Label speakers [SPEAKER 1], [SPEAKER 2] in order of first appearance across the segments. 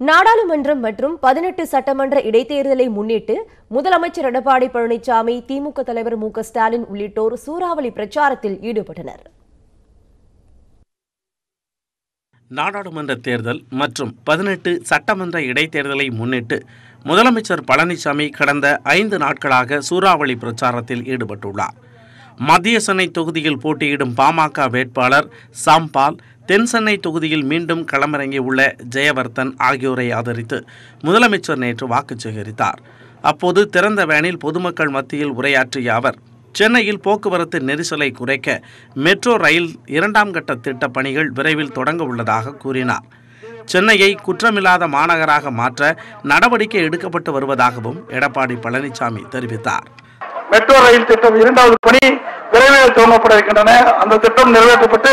[SPEAKER 1] நாடாளுமன்றம் மற்றும் பதினெட்டு சட்டமன்ற இடைத்தேர்தலை முன்னிட்டு முதலமைச்சர் எடப்பாடி பழனிசாமி திமுக தலைவர் மு ஸ்டாலின் உள்ளிட்டோர் சூறாவளி பிரச்சாரத்தில் ஈடுபட்டனர்.
[SPEAKER 2] நாடாளுமன்ற தேர்தல் மற்றும் பதினெட்டு சட்டமன்ற இடைத்தேர்தலை முன்னிட்டு முதலமைச்சர் பழனிசாமி கடந்த ஐந்து நாட்களாக சூறாவளி பிரச்சாரத்தில் ஈடுபட்டுள்ளார். மத்திய சென்னை தொகுதியில் போட்டியிடும் பாமக வேட்பாளர் சாம்பால் தென் சென்னை தொகுதியில் மீண்டும் களமிறங்கியுள்ள ஜெயவர்தன் ஆகியோரை ஆதரித்து முதலமைச்சர் நேற்று வாக்கு சேகரித்தார். அப்போது திறந்த வேனில் பொதுமக்கள் மத்தியில் உரையாற்றிய அவர் சென்னையில் போக்குவரத்து நெரிசலை குறைக்க மெட்ரோ ரயில் இரண்டாம் கட்ட திட்டப் பணிகள் விரைவில் தொடங்க உள்ளதாக கூறினார். சென்னையை குற்றமில்லாத மாநகராக மாற்ற நடவடிக்கை எடுக்கப்பட்டு வருவதாகவும் எடப்பாடி பழனிசாமி தெரிவித்தார்.
[SPEAKER 3] மெட்ரோ ரயில் திட்டம் இரண்டாவது பணி விரைவில் துவங்கப்பட இருக்கின்றன. அந்த திட்டம் நிறைவேற்றப்பட்டு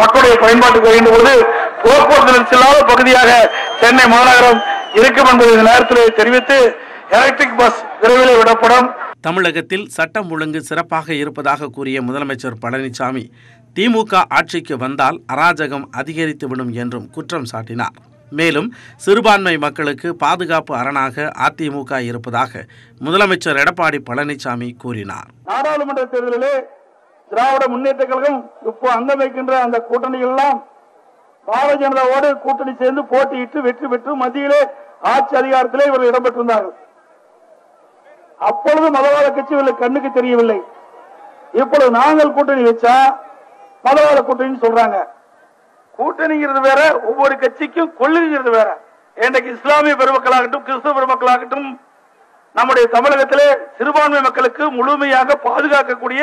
[SPEAKER 3] மக்களுடைய பயன்பாட்டுக்கு வருகின்ற பொழுது போக்குவரத்து நெரிசலாத பகுதியாக சென்னை மாநகரம் இருக்கும் என்பதை இந்த நேரத்தில் தெரிவித்து எலக்ட்ரிக் பஸ் விரைவில் விடப்படும்.
[SPEAKER 2] தமிழகத்தில் சட்டம் ஒழுங்கு சிறப்பாக இருப்பதாக கூறிய முதலமைச்சர் பழனிசாமி திமுக ஆட்சிக்கு வந்தால் அராஜகம் அதிகரித்துவிடும் என்றும் குற்றம் சாட்டினார். மேலும் சிறுபான்மை மக்களுக்கு பாதுகாப்பு அரணாக அதிமுக இருப்பதாக முதலமைச்சர் எடப்பாடி பழனிசாமி கூறினார்.
[SPEAKER 3] நாடாளுமன்ற தேர்தலிலே திராவிட முன்னேற்ற கழகம் இப்போ அங்கம் வைக்கின்ற அந்த கூட்டணிகள் எல்லாம் பாரதிய ஜனதாவோடு கூட்டணி சேர்ந்து போட்டியிட்டு வெற்றி பெற்று மத்தியிலே ஆட்சி அதிகாரத்திலே இவர்கள் இடம்பெற்றிருந்தார்கள். அப்பொழுது மதவாத கட்சி இவர்கள் கண்ணுக்கு தெரியவில்லை. இப்பொழுது நாங்கள் கூட்டணி வச்சா மதவாத கூட்டணின்னு சொல்றாங்க. கூட்டணிங்கிறது வேற ஒவ்வொரு கட்சிக்கும் கொள்கைங்கிறது வேற. இன்றைக்கு இஸ்லாமிய பெருமக்களாகட்டும் கிறிஸ்தவ பெருமக்களாகட்டும் நம்முடைய தமிழகத்திலே சிறுபான்மை மக்களுக்கு முழுமையாக பாதுகாக்கக்கூடிய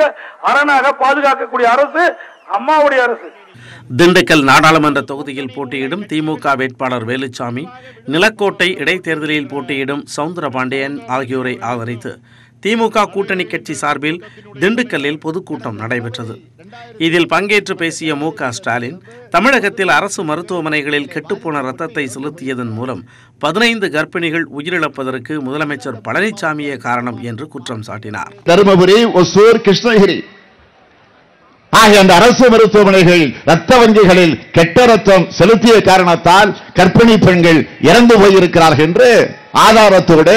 [SPEAKER 3] அரணாக பாதுகாக்கக்கூடிய அரசு அம்மாவுடைய அரசு.
[SPEAKER 2] திண்டுக்கல் நாடாளுமன்ற தொகுதியில் போட்டியிடும் திமுக வேட்பாளர் வேலுச்சாமி நிலக்கோட்டை இடைத்தேர்தலில் போட்டியிடும் சவுந்தர பாண்டியன் ஆகியோரை ஆதரித்து திமுக கூட்டணி கட்சி சார்பில் திண்டுக்கல்லில் பொதுக்கூட்டம் நடைபெற்றது. இதில் பங்கேற்று பேசிய மு ஸ்டாலின் தமிழகத்தில் அரசு மருத்துவமனைகளில் கெட்டுப்போன ரத்தத்தை செலுத்தியதன் மூலம் பதினைந்து கர்ப்பிணிகள் உயிரிழப்பதற்கு முதலமைச்சர் பழனிசாமியே காரணம் என்று குற்றம் சாட்டினார்.
[SPEAKER 4] தருமபுரி ஒசூர் கிருஷ்ணகிரி. ஆகிய அந்த அரசு மருத்துவமனைகள் ரத்த வங்கிகளில் கெட்ட ரத்தம் செலுத்திய காரணத்தால் கர்ப்பிணி பெண்கள் இறந்து போயிருக்கிறார்கள் என்று ஆதாரத்தோடு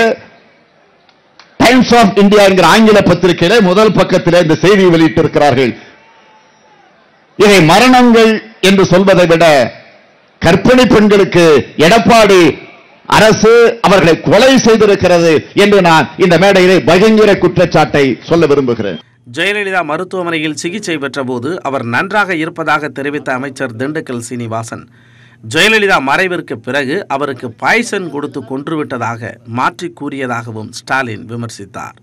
[SPEAKER 4] டைம்ஸ் ஆஃப் இந்தியா என்கிற ஆங்கில பத்திரிகையில முதல் பக்கத்தில் இந்த செய்தி வெளியிட்டிருக்கிறார்கள். இதை மரணங்கள் என்று சொல்வதை விட கர்ப்பிணி பெண்களுக்கு எடப்பாடி அரசு அவர்களை கொலை செய்திருக்கிறது என்று நான் இந்த மேடையிலே பயங்கர குற்றச்சாட்டை சொல்ல விரும்புகிறேன்.
[SPEAKER 2] ஜெயலலிதா மருத்துவமனையில் சிகிச்சை பெற்றபோது அவர் நன்றாக இருப்பதாக தெரிவித்த அமைச்சர் திண்டுக்கல் சீனிவாசன் ஜெயலலிதா மறைவிற்கு பிறகு அவருக்கு பாய்சன் கொடுத்து கொன்றுவிட்டதாக மாற்றி கூறியதாகவும் ஸ்டாலின் விமர்சித்தார்.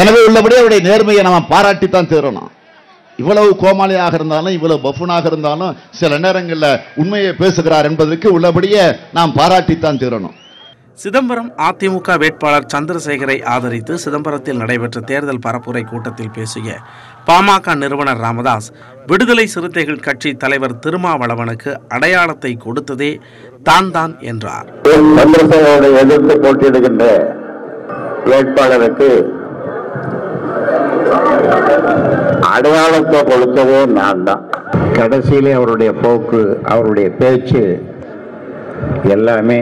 [SPEAKER 4] எனவே உள்ளபடி அவருடைய நேர்மையை நம்ம பாராட்டித்தான் தீரணும். இவ்வளவு கோமாளியாக இருந்தாலும் இவ்வளவு பஃபுனாக இருந்தாலும் சில நேரங்களில் உண்மையை பேசுகிறார் என்பதற்கு உள்ளபடியே நாம் பாராட்டித்தான் தீரணும்.
[SPEAKER 2] சிதம்பரம் அதிமுக வேட்பாளர் சந்திரசேகரை ஆதரித்து சிதம்பரத்தில் நடைபெற்ற தேர்தல் பரப்புரை கூட்டத்தில் பேசிய பாமக நிறுவனர் ராமதாஸ் விடுதலை சிறுத்தைகள் கட்சி தலைவர் திருமாவளவனுக்கு அடையாளத்தை கொடுத்ததே தான் தான் என்றார்.
[SPEAKER 5] எதிர்த்து போட்டியிடுகின்ற வேட்பாளருக்கு அடையாளத்தை கொடுத்ததே நான் தான். கடைசியிலே அவருடைய போக்கு அவருடைய பேச்சு எல்லாமே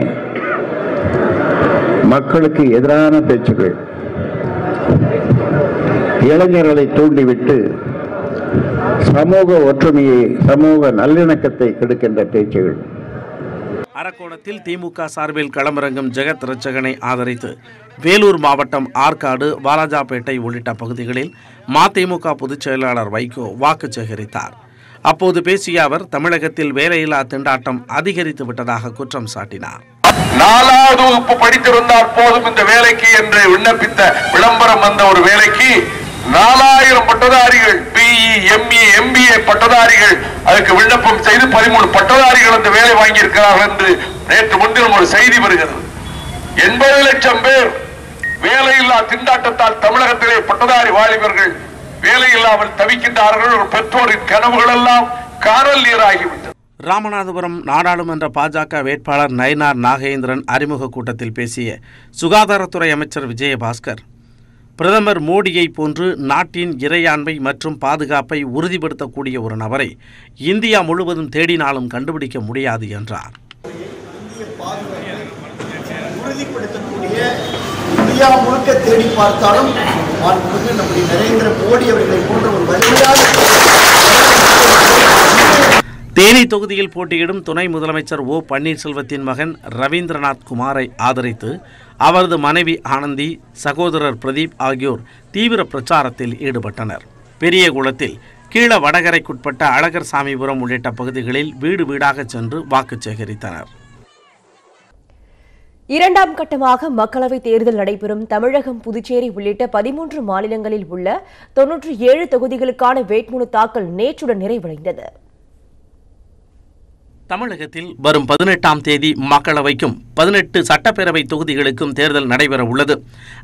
[SPEAKER 5] மக்களுக்கு எதிரான பேச்சுகள். இளைஞர்களை தூண்டிவிட்டு சமூக ஒற்றுமையை சமூக நல்லிணக்கத்தை கெடுக்கின்ற பேச்சுகள்.
[SPEAKER 2] அரக்கோணத்தில் திமுக சார்பில் களமிறங்கும் ஜெகத் ரட்சகனை ஆதரித்து வேலூர் மாவட்டம் ஆற்காடு வாலாஜாபேட்டை உள்ளிட்ட பகுதிகளில் மதிமுக பொதுச் செயலாளர் வைகோ வாக்கு சேகரித்தார். அப்போது பேசிய அவர் தமிழகத்தில் வேலையில்லா திண்டாட்டம் அதிகரித்து விட்டதாக குற்றம் சாட்டினார்.
[SPEAKER 6] நாலாவது வகுப்பு படித்திருந்தால் போதும் இந்த வேலைக்கு என்று விண்ணப்பித்த விளம்பரம் வந்த ஒரு வேலைக்கு நாலாயிரம் பட்டதாரிகள் பிஇ எம்இ எம்பிஏ பட்டதாரிகள் அதுக்கு விண்ணப்பம் செய்து பதிமூணு பட்டதாரிகள் அந்த வேலை வாங்கியிருக்கிறார்கள் என்று நேற்று முன்தினம் ஒரு செய்தி வருகிறது. எண்பது லட்சம் பேர் வேலையில்லா திண்டாட்டத்தால் தமிழகத்திலே பட்டதாரி வாலிபர்கள் வேலை இல்லாமல் தவிக்கின்றார்கள். ஒரு பெற்றோரின் கனவுகள் எல்லாம் காணல் நீராகிவிட்டது.
[SPEAKER 2] ராமநாதபுரம் நாடாளுமன்ற பாஜக வேட்பாளர் நயினார் நாகேந்திரன் அறிமுக கூட்டத்தில் பேசிய சுகாதாரத்துறை அமைச்சர் விஜயபாஸ்கர் பிரதமர் மோடியை போன்று நாட்டின் இறையாண்மை மற்றும் பாதுகாப்பை உறுதிப்படுத்தக்கூடிய ஒரு நபரை இந்தியா முழுவதும் தேடினாலும் கண்டுபிடிக்க முடியாது என்றார்.
[SPEAKER 7] இந்தியா முழுக்க தேடி பார்த்தாலும் நம்முடைய நரேந்திர மோடி அவர்களை போன்ற ஒரு வலிமையான
[SPEAKER 2] தேனி தொகுதியில் போட்டியிடும் துணை முதலமைச்சர் ஓ பன்னீர்செல்வத்தின் மகன் ரவீந்திரநாத் குமாரை ஆதரித்து அவரது மனைவி ஆனந்தி சகோதரர் பிரதீப் ஆகியோர் தீவிர பிரச்சாரத்தில் ஈடுபட்டனர். பெரியகுளத்தில் கீழ வடகரைக்குட்பட்ட அழகர் சாமிபுரம் உள்ளிட்ட பகுதிகளில் வீடு வீடாக சென்று வாக்கு சேகரித்தனர்.
[SPEAKER 1] இரண்டாம் கட்டமாக மக்களவைத் தேர்தல் நடைபெறும் தமிழகம் புதுச்சேரி உள்ளிட்ட பதிமூன்று மாநிலங்களில் உள்ள தொன்னூற்றி ஏழு தொகுதிகளுக்கான வேட்புமனு தாக்கல் நேற்றுடன் நிறைவடைந்தது.
[SPEAKER 2] தமிழகத்தில் வரும் பதினெட்டாம் தேதி மக்களவைக்கும் பதினெட்டு சட்டப்பேரவை தொகுதிகளுக்கும் தேர்தல் நடைபெற உள்ளது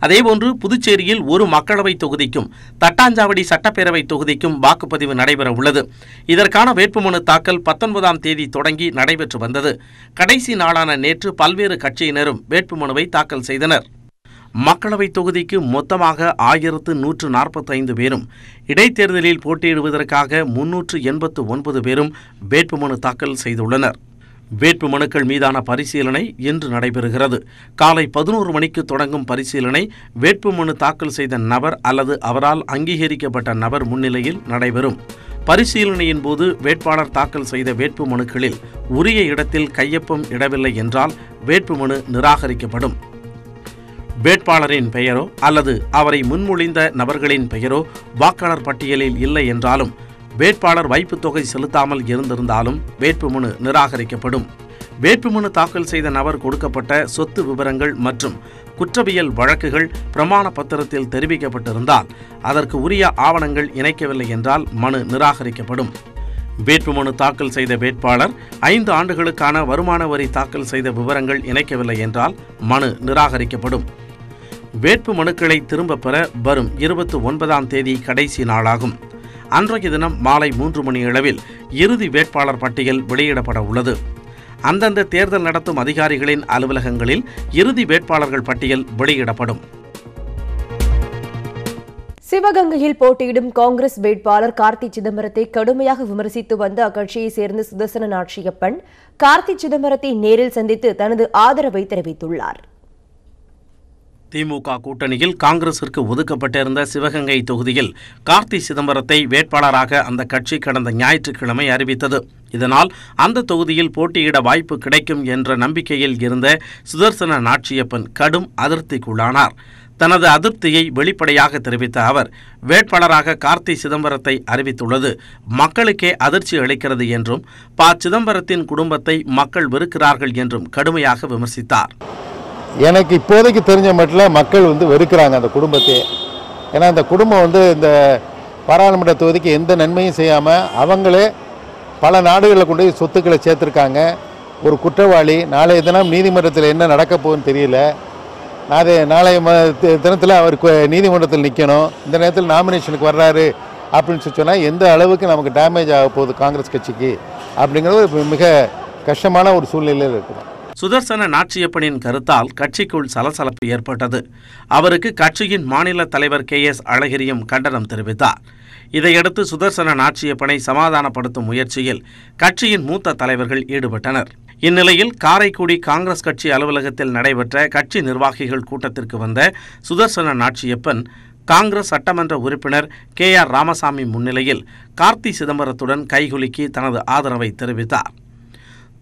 [SPEAKER 2] அதேபோன்று புதுச்சேரியில் ஒரு மக்களவை தொகுதிக்கும் தட்டாஞ்சாவடி சட்டப்பேரவை தொகுதிக்கும் வாக்குப்பதிவு நடைபெற உள்ளது இதற்கான வேட்புமனு தாக்கல் பத்தொன்பதாம் தேதி தொடங்கி நடைபெற்று வந்தது. கடைசி நாளான நேற்று பல்வேறு கட்சியினரும் வேட்புமனுவை தாக்கல் செய்தனர். மக்களவைத் தொகுதிக்கு மொத்தமாக ஆயிரத்து நூற்று நாற்பத்தைந்து பேரும் இடைத்தேர்தலில் போட்டியிடுவதற்காக முன்னூற்று எண்பத்து ஒன்பது பேரும் வேட்புமனு தாக்கல் செய்துள்ளனர். வேட்புமனுக்கள் மீதான பரிசீலனை இன்று நடைபெறுகிறது. காலை பதினோரு மணிக்கு தொடங்கும் பரிசீலனை வேட்புமனு தாக்கல் செய்த நபர் அல்லது அவரால் அங்கீகரிக்கப்பட்ட நபர் முன்னிலையில் நடைபெறும். பரிசீலனையின் போது வேட்பாளர் தாக்கல் செய்த வேட்புமனுக்களில் உரிய இடத்தில் கையொப்பம் இடவில்லை என்றால் வேட்புமனு நிராகரிக்கப்படும். வேட்பாளரின் பெயரோ அல்லது அவரை முன்மொழிந்த நபர்களின் பெயரோ வாக்காளர் பட்டியலில் இல்லை என்றாலும் வேட்பாளர் வைப்புத் தொகை செலுத்தாமல் இருந்திருந்தாலும் வேட்புமனு நிராகரிக்கப்படும். வேட்புமனு தாக்கல் செய்த நபர் கொடுக்கப்பட்ட சொத்து விவரங்கள் மற்றும் குற்றவியல் வழக்குகள் பிரமாண பத்திரத்தில் தெரிவிக்கப்பட்டிருந்தால் அதற்கு உரிய ஆவணங்கள் இணைக்கவில்லை என்றால் மனு நிராகரிக்கப்படும். வேட்புமனு தாக்கல் செய்த வேட்பாளர் ஐந்து ஆண்டுகளுக்கான வருமான வரி தாக்கல் செய்த விவரங்கள் இணைக்கவில்லை என்றால் மனு நிராகரிக்கப்படும். வேட்பு மனுக்களை திரும்பப் பெற வரும் இருபத்தி ஒன்பதாம் தேதி கடைசி நாளாகும். அன்றைய தினம் மாலை மூன்று மணி அளவில் இறுதி வேட்பாளர் பட்டியல் வெளியிடப்பட உள்ளது. அந்தந்த தேர்தல் நடத்தும் அதிகாரிகளின் அலுவலகங்களில் இறுதி வேட்பாளர்கள் பட்டியல் வெளியிடப்படும்.
[SPEAKER 1] சிவகங்கையில் போட்டியிடும் காங்கிரஸ் வேட்பாளர் கார்த்தி சிதம்பரத்தை கடுமையாக விமர்சித்து வந்த அக்கட்சியைச் சேர்ந்த சுதர்சன நாட்சியப்பன் கார்த்தி சிதம்பரத்தை நேரில் சந்தித்து தனது ஆதரவை தெரிவித்துள்ளார்.
[SPEAKER 2] திமுக கூட்டணியில் காங்கிரசிற்கு ஒதுக்கப்பட்டிருந்த சிவகங்கை தொகுதியில் கார்த்தி சிதம்பரத்தை வேட்பாளராக அந்த கட்சி கடந்த ஞாயிற்றுக்கிழமை அறிவித்தது. இதனால் அந்த தொகுதியில் போட்டியிட வாய்ப்பு கிடைக்கும் என்ற நம்பிக்கையில் இருந்த சுதர்சன நாட்சியப்பன் கடும் அதிருப்திக்குள்ளானார். தனது அதிருப்தியை வெளிப்படையாக தெரிவித்த அவர் வேட்பாளராக கார்த்தி சிதம்பரத்தை அறிவித்துள்ளது. மக்களுக்கே அதிர்ச்சி அளிக்கிறது என்றும் ப. சிதம்பரத்தின் குடும்பத்தை மக்கள் வெறுக்கிறார்கள் என்றும் கடுமையாக விமர்சித்தார்.
[SPEAKER 8] எனக்கு இப்போதைக்கு தெரிஞ்ச மட்டில் மக்கள் வந்து வெறுக்கிறாங்க அந்த குடும்பத்தையே ஏன்னா அந்த குடும்பம் வந்து இந்த பாராளுமன்ற தொகுதிக்கு எந்த நன்மையும் செய்யாமல் அவங்களே பல நாடுகளில் கொண்டு போய் சொத்துக்களை சேர்த்துருக்காங்க. ஒரு குற்றவாளி நாளைய தினம் நீதிமன்றத்தில் என்ன நடக்க போகுதுன்னு தெரியல. நாளை நாளைய ம தினத்தில் அவர் நீதிமன்றத்தில் நிற்கணும் இந்த நேரத்தில் நாமினேஷனுக்கு வர்றாரு அப்படின்னு சொன்னால் எந்த அளவுக்கு நமக்கு டேமேஜ் ஆக போகுது காங்கிரஸ் கட்சிக்கு அப்படிங்கிறது மிக கஷ்டமான ஒரு சூழ்நிலையில் இருக்கிறோம்
[SPEAKER 2] சுதர்சன நாச்சியப்பனின் கருத்தால் கட்சிக்குள் சலசலப்பு ஏற்பட்டது. அவருக்கு கட்சியின் மாநில தலைவர் கே எஸ் அழகிரியும் கண்டனம் தெரிவித்தார். இதையடுத்து சுதர்சன நாச்சியப்பனை சமாதானப்படுத்தும் முயற்சியில் கட்சியின் மூத்த தலைவர்கள் ஈடுபட்டனர். இந்நிலையில் காரைக்குடி காங்கிரஸ் கட்சி அலுவலகத்தில் நடைபெற்ற கட்சி நிர்வாகிகள் கூட்டத்திற்கு வந்த சுதர்சன நாச்சியப்பன் காங்கிரஸ் சட்டமன்ற உறுப்பினர் கே ஆர் ராமசாமி முன்னிலையில் கார்த்தி சிதம்பரத்துடன் கைகுலுக்கி தனது ஆதரவை தெரிவித்தார்.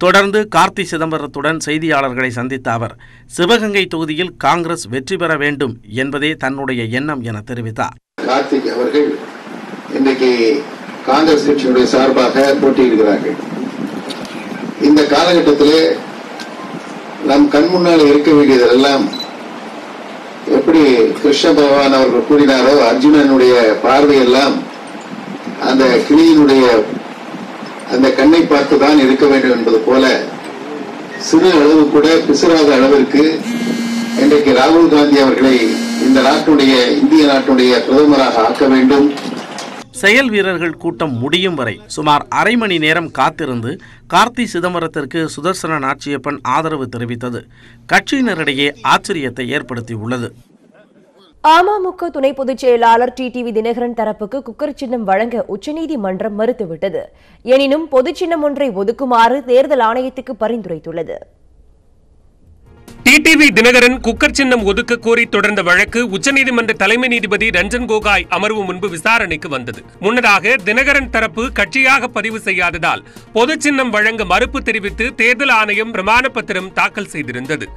[SPEAKER 2] தொடர்ந்து கார்த்தி சிதம்பரத்துடன் செய்தியாளர்களை சந்தித்த அவர் சிவகங்கை தொகுதியில் காங்கிரஸ் வெற்றி பெற வேண்டும் என்பதே தன்னுடைய எண்ணம் என தெரிவித்தார்.
[SPEAKER 9] கார்த்திக் அவர்கள் இன்றைக்கு காங்கிரஸ் கட்சியுடைய சார்பாக போட்டியிடுகிறார்கள். இந்த காலகட்டத்திலே நம் கண் முன்னால் இருக்க வேண்டியதெல்லாம் எப்படி கிருஷ்ண பகவான் அவர்கள் கூறினாரோ அர்ஜுனனுடைய பார்வையெல்லாம் அந்த கிளியினுடைய அந்த கண்ணை பார்த்து தான் இருக்க வேண்டும் என்பது போல சிறு அளவு கூட பிசுறாத அளவிற்கு இன்றைக்கு ராகுல் காந்தி அவர்களை இந்த நாட்டுடைய இந்திய நாட்டுடைய பிரதமராக ஆக்க வேண்டும்.
[SPEAKER 2] செயல் வீரர்கள் கூட்டம் முடியும் வரை சுமார் அரை மணி நேரம் காத்திருந்து கார்த்தி சிதம்பரத்திற்கு சுதர்சன நாச்சியப்பன் ஆதரவு தெரிவித்தது. கட்சியினரிடையே ஆச்சரியத்தை ஏற்படுத்தியுள்ளது.
[SPEAKER 1] அமமுக துணை பொதுச் செயலாளர் டிடிவி தினகரன் தரப்புக்கு குக்கர் சின்னம் வழங்க உச்சநீதிமன்றம் மறுத்துவிட்டது. எனினும் பொதுச் சின்னம் ஒன்றை ஒதுக்குமாறு தேர்தல் ஆணையத்துக்கு பரிந்துரைத்துள்ளது.
[SPEAKER 10] டிடிவி தினகரன் குக்கர் சின்னம் ஒதுக்க கோரி தொடர்ந்த வழக்கு உச்சநீதிமன்ற தலைமை நீதிபதி ரஞ்சன் கோகாய் அமர்வு முன்பு விசாரணைக்கு வந்தது. முன்னதாக தினகரன் தரப்பு கட்சியாக பதிவு செய்யாததால் பொது சின்னம் வழங்க மறுப்பு தெரிவித்து தேர்தல் ஆணையம் பிரமாண பத்திரம் தாக்கல் செய்திருந்தது.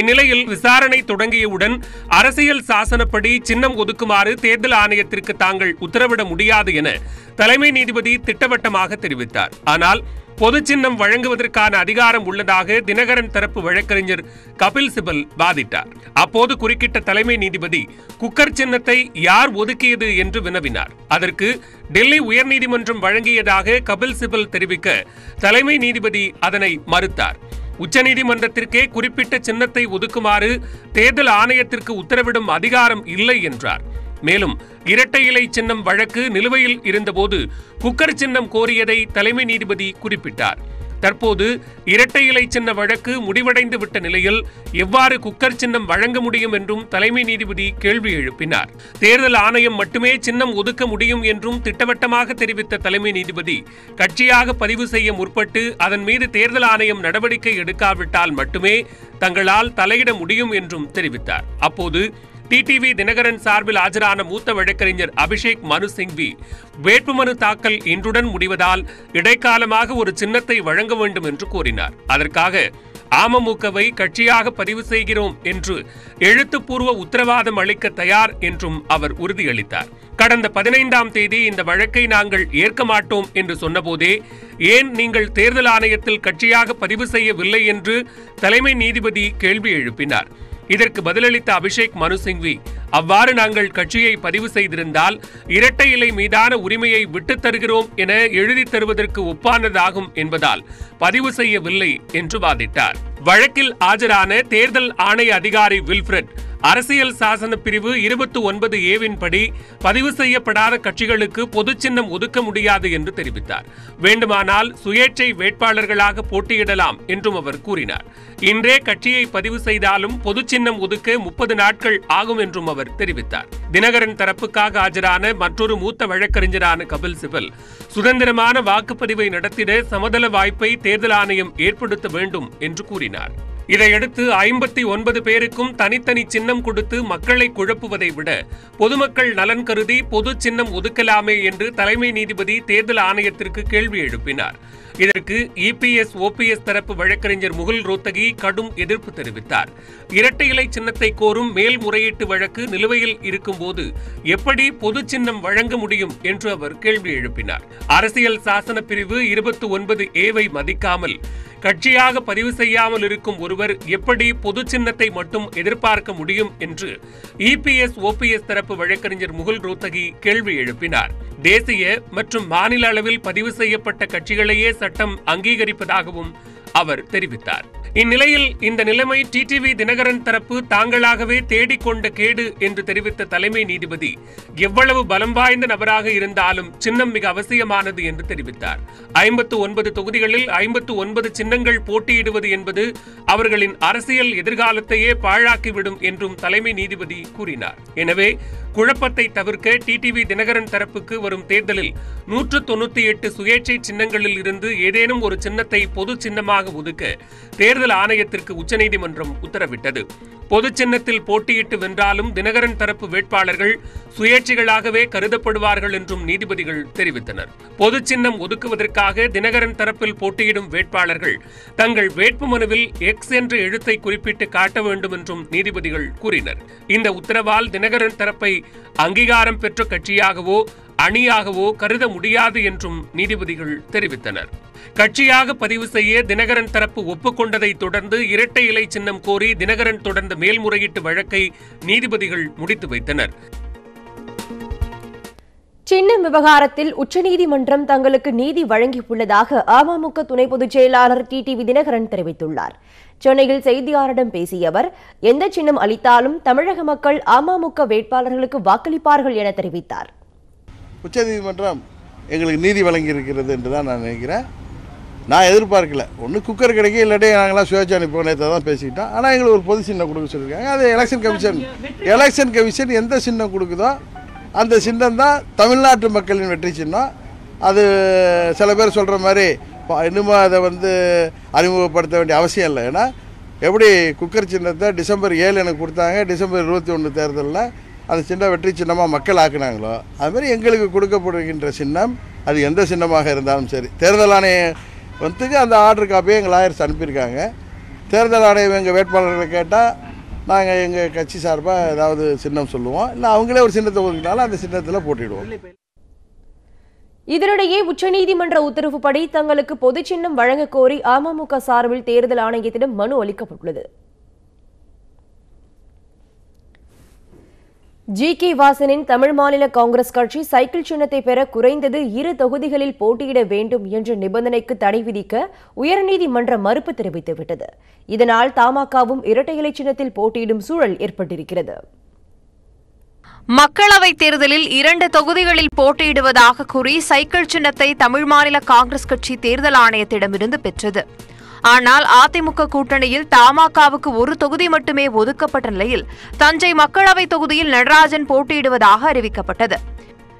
[SPEAKER 10] இந்நிலையில் விசாரணை தொடங்கியவுடன் அரசியல் சாசனப்படி சின்னம் ஒதுக்குமாறு தேர்தல் ஆணையத்திற்கு தாங்கள் உத்தரவிட முடியாது என தலைமை நீதிபதி திட்டவட்டமாக தெரிவித்தார். ஆனால் பொது சின்னம் வழங்குவதற்கான அதிகாரம் உள்ளதாக தினகரன் தரப்பு வழக்கறிஞர் கபில் சிபல் வாதிட்டார். அப்போது குறுக்கிட்ட தலைமை நீதிபதி குக்கர் சின்னத்தை யார் ஒதுக்கியது என்று வினவினார். அதற்கு டெல்லி உயர்நீதிமன்றம் வழங்கியதாக கபில் சிபல் தெரிவிக்க தலைமை நீதிபதி அதனை மறுத்தார். உச்சநீதிமன்றத்திற்கே குறிப்பிட்ட சின்னத்தை ஒதுக்குமாறு தேர்தல் ஆணையத்திற்கு உத்தரவிடும் அதிகாரம் இல்லை என்றார். மேலும் இரட்டை இலை சின்னம் வழக்கு நிலுவையில் இருந்தபோது குக்கர் சின்னம் கோரியதை தலைமை நீதிபதி குறிப்பிட்டார். தற்போது இரட்டை இலை சின்ன வழக்கு முடிவடைந்து விட்ட நிலையில் எவ்வாறு குக்கர் சின்னம் வழங்க முடியும் என்றும் தலைமை நீதிபதி கேள்வி எழுப்பினார். தேர்தல் ஆணையம் மட்டுமே சின்னம் ஒதுக்க முடியும் என்றும் திட்டவட்டமாக தெரிவித்த தலைமை நீதிபதி கட்சியாக பதிவு செய்ய முற்பட்டு அதன் மீது தேர்தல் ஆணையம் நடவடிக்கை எடுக்காவிட்டால் மட்டுமே தங்களால் தலையிட முடியும் என்றும் தெரிவித்தார். அப்போது டிடிவி தினகரன் சார்பில் ஆஜரான மூத்த வழக்கறிஞர் அபிஷேக் மனு சிங்வி வேட்புமனு தாக்கல் இன்றுடன் முடிவதால் இடைக்காலமாக ஒரு சின்னத்தை வழங்க வேண்டும் என்று கோரினார் அதற்காக அமமுகவை கட்சியாக பதிவு செய்கிறோம் என்று எழுத்துப்பூர்வ உத்தரவாதம் அளிக்க தயார் என்றும் அவர் உறுதியளித்தார். கடந்த பதினைந்தாம் தேதி இந்த வழக்கை நாங்கள் ஏற்க மாட்டோம் என்று சொன்னபோதே ஏன் நீங்கள் தேர்தல் ஆணையத்தில் கட்சியாக பதிவு செய்யவில்லை என்று தலைமை நீதிபதி கேள்வி எழுப்பினார். இதற்கு பதிலளித்த அபிஷேக் மனு சிங்வி அவ்வாறு நாங்கள் கட்சியை பதிவு செய்திருந்தால் இரட்டை இலை மீதான உரிமையை விட்டுத் தருகிறோம் என எழுதி தருவதற்கு ஒப்பானதாகும் என்பதால் பதிவு செய்யவில்லை என்று வாதிட்டார். வழக்கில் ஆஜரான தேர்தல் ஆணைய அதிகாரி வில்ஃபிரட் அரசியல் சாசன பிரிவு இருபத்தி ஒன்பது ஏவின் படி பதிவு செய்யப்படாத கட்சிகளுக்கு பொது சின்னம் ஒதுக்க முடியாது என்று தெரிவித்தார். வேண்டுமானால் சுயேட்சை வேட்பாளர்களாக போட்டியிடலாம் என்றும் அவர் கூறினார். இன்றே கட்சியை பதிவு செய்தாலும் பொது சின்னம் ஒதுக்க முப்பது நாட்கள் ஆகும் என்றும் அவர் தெரிவித்தார். தினகரன் தரப்புக்காக ஆஜரான மற்றொரு மூத்த வழக்கறிஞரான கபில் சிபல் சுதந்திரமான வாக்குப்பதிவை நடத்திட சமதள வாய்ப்பை தேர்தல் ஆணையம் ஏற்படுத்த வேண்டும் என்று கூறினார். இதையடுத்து ஐம்பத்தி ஒன்பது பேருக்கும் தனித்தனி சின்னம் கொடுத்து மக்களை குழப்புவதை விட பொதுமக்கள் நலன் கருதி பொது சின்னம் ஒதுக்கலாமே என்று தலைமை நீதிபதி தேர்தல் ஆணையத்திற்கு கேள்வி எழுப்பினார். இதற்கு இபிஎஸ் ஓபிஎஸ் தரப்பு வழக்கறிஞர் முகுல் ரோத்தகி கடும் எதிர்ப்பு தெரிவித்தார். இரட்டை இலை சின்னத்தை கோரும் மேல்முறையீட்டு வழக்கு நிலுவையில் இருக்கும்போது எப்படி பொது சின்னம் வழங்க முடியும் என்று அவர் கேள்வி எழுப்பினார். அரசியல் சாசன பிரிவு இருபத்தி ஒன்பது ஏவை மதிக்காமல் கட்சியாக பதிவு செய்யாமல் இருக்கும் ஒருவர் எப்படி பொது சின்னத்தை மட்டும் எதிர்பார்க்க முடியும் என்று இபிஎஸ் ஓபிஎஸ் தரப்பு வழக்கறிஞர் முகுல் ரோத்தகி கேள்வி எழுப்பினார். தேசிய மற்றும் மாநில அளவில் பதிவு செய்யப்பட்ட கட்சிகளையே சட்டம் அங்கீகரிப்பதாகவும் அவர் தெரிவித்தார். இந்நிலையில் இந்த நிலைமை டிடிவி தினகரன் தரப்பு தாங்களாகவே தேடிக்கொண்ட கேடு என்று தெரிவித்த தலைமை நீதிபதி எவ்வளவு பலம் வாய்ந்த நபராக இருந்தாலும் சின்னம் மிக அவசியமானது என்று தெரிவித்தார். ஐம்பத்து ஒன்பது தொகுதிகளில் ஐம்பத்து ஒன்பது சின்னங்கள் போட்டியிடுவது என்பது அவர்களின் அரசியல் எதிர்காலத்தையே பாழாக்கிவிடும் என்றும் தலைமை நீதிபதி கூறினார். எனவே குழப்பத்தை தவிர்க்க டிடிவி தினகரன் தரப்புக்கு வரும் தேர்தலில் நூற்று தொண்ணூத்தி எட்டு சுயேட்சை சின்னங்களில் இருந்து ஏதேனும் ஒரு சின்னத்தை பொது சின்னமாக ஒதுக்க தேர்தல் ஆணையத்திற்கு உச்சநீதிமன்றம் உத்தரவிட்டது. பொது சின்னத்தில் போட்டியிட்டு வென்றாலும் தினகரன் தரப்பு வேட்பாளர்கள் சுயேட்சைகளாகவே கருதப்படுவார்கள் என்றும் நீதிபதிகள் தெரிவித்தனர். பொது சின்னம் ஒதுக்குவதற்காக தினகரன் தரப்பில் போட்டியிடும் வேட்பாளர்கள் தங்கள் வேட்பு மனுவில் எக்ஸ் என்ற எழுத்தை குறிப்பிட்டு காட்ட வேண்டும் என்றும் நீதிபதிகள் கூறினர். இந்த உத்தரவால் தினகரன் தரப்பை அங்கீகாரம் பெற்ற கட்சியாகவோ அணியாகவோ கருத முடியாது என்றும் நீதிபதிகள் தெரிவித்தனர். கட்சியாக பதிவு செய்ய தினகரன் தரப்பு ஒப்புக்கொண்டதை தொடர்ந்து இரட்டை இலை சின்னம் கோரி தினகரன் தொடர்ந்த மேல்முறையீட்டு வழக்கை நீதிபதிகள் முடித்து வைத்தனர்.
[SPEAKER 1] சின்னம் விவகாரத்தில் உச்சநீதிமன்றம் தங்களுக்கு நீதி வழங்கியுள்ளதாக அமமுக துணை பொதுச் செயலாளர் டி. டிவி தினகரன் தெரிவித்துள்ளார். சென்னையில் செய்தியாளரிடம் பேசிய அவர் எந்த சின்னம் அளித்தாலும் தமிழக மக்கள் அமமுக வேட்பாளர்களுக்கு வாக்களிப்பார்கள் என தெரிவித்தார்.
[SPEAKER 11] உச்சநீதிமன்றம் எங்களுக்கு நீதி வழங்கி இருக்கிறது என்று தான் நான் நினைக்கிறேன். நான் எதிர்பார்க்கல. ஒன்று குக்கர் கிடைக்கும் இல்லாட்டி நாங்களாம் சுயேட்சை அனுப்பி நேற்று தான் பேசிக்கிட்டோம். ஆனால் எங்களுக்கு ஒரு பொது சின்னம் கொடுக்க சொல்லியிருக்காங்க. அது எலெக்ஷன் கமிஷன் எலெக்ஷன் கமிஷன் எந்த சின்னம் கொடுக்குதோ அந்த சின்னம் தான் தமிழ்நாட்டு மக்களின் வெற்றி சின்னம். அது சில பேர் சொல்கிற மாதிரி இன்னுமும் அதை வந்து அறிமுகப்படுத்த வேண்டிய அவசியம் இல்லை. ஏன்னா எப்படி குக்கர் சின்னத்தை டிசம்பர் ஏழு எனக்கு கொடுத்தாங்க டிசம்பர் இருபத்தி ஒன்று தேர்தலில் அந்த சின்ன வெற்றி சின்னமாக மக்கள் ஆக்குனாங்களோ அதுமாதிரி எங்களுக்கு கொடுக்கப்படுகின்ற சின்னம் அது எந்த சின்னமாக இருந்தாலும் சரி. தேர்தல் ஆணையத்துக்கு அந்த ஆர்டர் காப்பியை எங்கள் லாயர்ஸ் அனுப்பியிருக்காங்க. தேர்தல் ஆணையம் எங்கள் வேட்பாளர்களை கேட்டால் நாங்கள் எங்கள் கட்சி சார்பாக ஏதாவது சின்னம் சொல்லுவோம். இல்லை அவங்களே ஒரு சின்னத்தை ஒதுக்கினாலும் அந்த சின்னத்தில் போட்டிடுவோம்.
[SPEAKER 1] இதனிடையே உச்சநீதிமன்ற உத்தரவுப்படி தங்களுக்கு பொதுச் சின்னம் கோரி அமமுக சார்பில் தேர்தல் ஆணையத்திடம் மனு அளிக்கப்பட்டுள்ளது. ஜி கே வாசனின் தமிழ் மாநில காங்கிரஸ் கட்சி சைக்கிள் சின்னத்தை பெற குறைந்தது இரு தொகுதிகளில் போட்டியிட வேண்டும் என்ற நிபந்தனைக்கு தடை விதிக்க உயர்நீதிமன்றம் மறுப்பு தெரிவித்துவிட்டது. இதனால் தமாகவும் இரட்டை இலை சின்னத்தில் போட்டியிடும் சூழல் ஏற்பட்டிருக்கிறது.
[SPEAKER 12] மக்களவைத் தேர்தலில் இரண்டு தொகுதிகளில் போட்டியிடுவதாக கூறி சைக்கிள் சின்னத்தை தமிழ் மாநில காங்கிரஸ் கட்சி தேர்தல் ஆணையத்திடமிருந்து பெற்றது. ஆனால் அதிமுக கூட்டணியில் தமாகவுக்கு ஒரு தொகுதி மட்டுமே ஒதுக்கப்பட்ட நிலையில் தஞ்சை மக்களவை தொகுதியில் நடராஜன் போட்டியிடுவதாக அறிவிக்கப்பட்டது.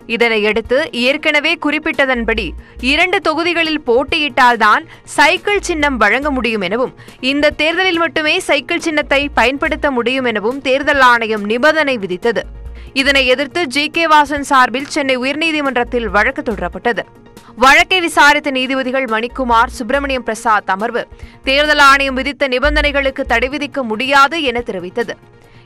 [SPEAKER 12] இதனையடுத்து ஏற்கனவே குறிப்பிட்டதன்படி இரண்டு தொகுதிகளில் போட்டியிட்டால்தான் சைக்கிள் சின்னம் வழங்க முடியும் எனவும் இந்த தேர்தலில் மட்டுமே சைக்கிள் சின்னத்தை பயன்படுத்த முடியும் எனவும் தேர்தல் ஆணையம் நிபந்தனை விதித்தது. இதனை எதிர்த்து ஜி கே வாசன் சார்பில் சென்னை உயர்நீதிமன்றத்தில் வழக்கு தொடரப்பட்டது. வழக்கை விசாரித்த நீதிபதிகள் மணிக்குமார் சுப்பிரமணியம் பிரசாத் அமர்வு. தேர்தல் ஆணையம் விதித்த நிபந்தனைகளுக்கு தடை விதிக்க முடியாது என தெரிவித்தது.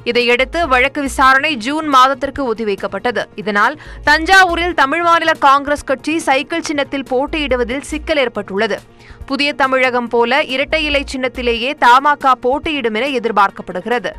[SPEAKER 12] இதையடுத்து வழக்கு விசாரணை ஜூன் மாதத்திற்கு ஒத்திவைக்கப்பட்டது. இதனால் தஞ்சாவூரில் தமிழ் மாநில காங்கிரஸ் கட்சி சைக்கிள் சின்னத்தில் போட்டியிடுவதில் சிக்கல் ஏற்பட்டுள்ளது. புதிய தமிழகம் போல இரட்டை இலை சின்னத்திலேயே தமாக போட்டியிடும் என எதிர்பார்க்கப்படுகிறது.